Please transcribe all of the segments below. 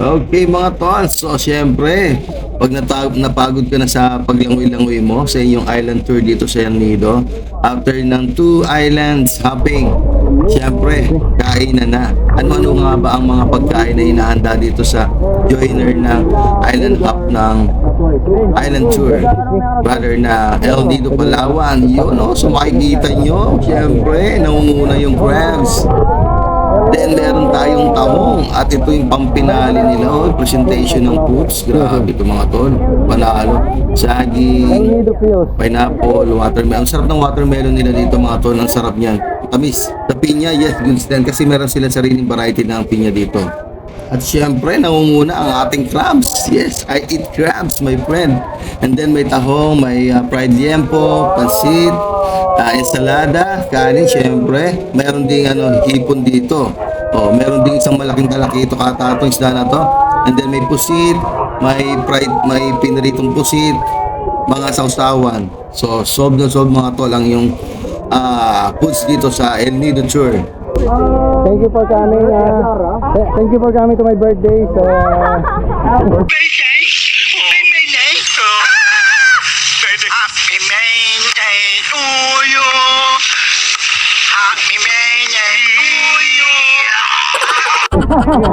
Okay mga tol, so syempre, pag nata- napagod ka na sa paglangoy-langoy mo sa inyong island tour dito sa El Nido, after ng two islands hopping, syempre, kain na na. Ano-ano nga ba ang mga pagkain na inahanda dito sa joiner ng island hop ng island tour? Brother na El Nido Palawan, yun o, so makikita nyo, syempre, nangunguna yung crabs. Then meron tayong tahong at ito yung pampinali nila oh, presentation ng foods. Grabe ito mga tol. Panalo. Saging, pineapple, watermelon. Ang sarap ng watermelon nila dito mga tol. Ang sarap niyan. Tamis. Sa pinya, yes, goods din. Kasi meron silang sariling variety ng pinya dito. At syempre, nangunguna ang ating crabs. Yes, I eat crabs, my friend. And then may tahong, may uh, fried liempo, pansit, uh, ensalada, kanin, syempre. Meron ding ano, hipon dito. Oh, meron ding isang malaking kalakito katatong isda na to. And then may pusit, may fried, may pinaritong pusit, mga sausawan. So, sob na sob mga tol ang yung ah foods dito sa El Nido Tour. Thank you for coming. Uh, th- thank you for coming to my birthday. So, uh, birthday? Happy birthday to Happy birthday to you. Happy birthday to you.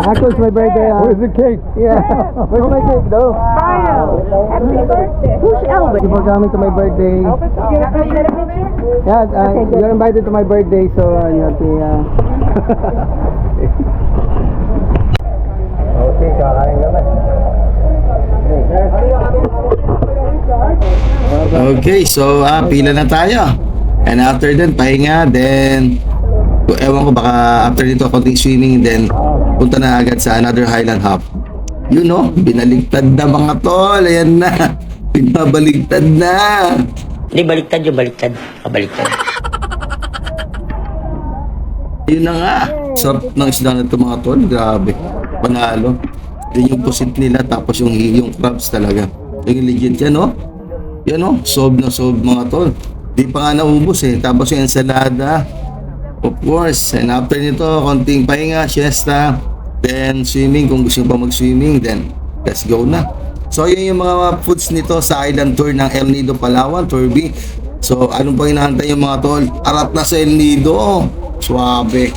Actually, it's my birthday. Uh, Where's the cake? Yeah. Where's my cake, though? Happy birthday. Who's Elvin? Thank you for coming to my birthday. Yeah, uh, you're invited to my birthday, so uh, you have to. Uh... okay, kakain kami. Okay, so ah, pila na tayo. And after then, pahinga, then ewan ko baka after dito konting swimming then punta na agad sa another Highland Hop. You know, binaligtad na mga tol. Ayan na. Pinabaligtad na. Hindi, baliktad yung baliktad. Kabaliktad. Yun na nga. Sarap ng isda na ito mga tol. Grabe. Panalo. Yun yung pusit nila tapos yung yung crabs talaga. Yung legit yan, no? Yan, no? Sob na sob mga tol. Di pa nga naubos eh. Tapos yung ensalada. Of course. And after nito, konting pahinga, siesta. Then swimming. Kung gusto pa mag-swimming, then let's go na. So yun yung mga foods nito sa island tour ng El Nido Palawan, Tour. So anong pang hinahantay yung mga tol? Arat na sa El Nido. Suabe.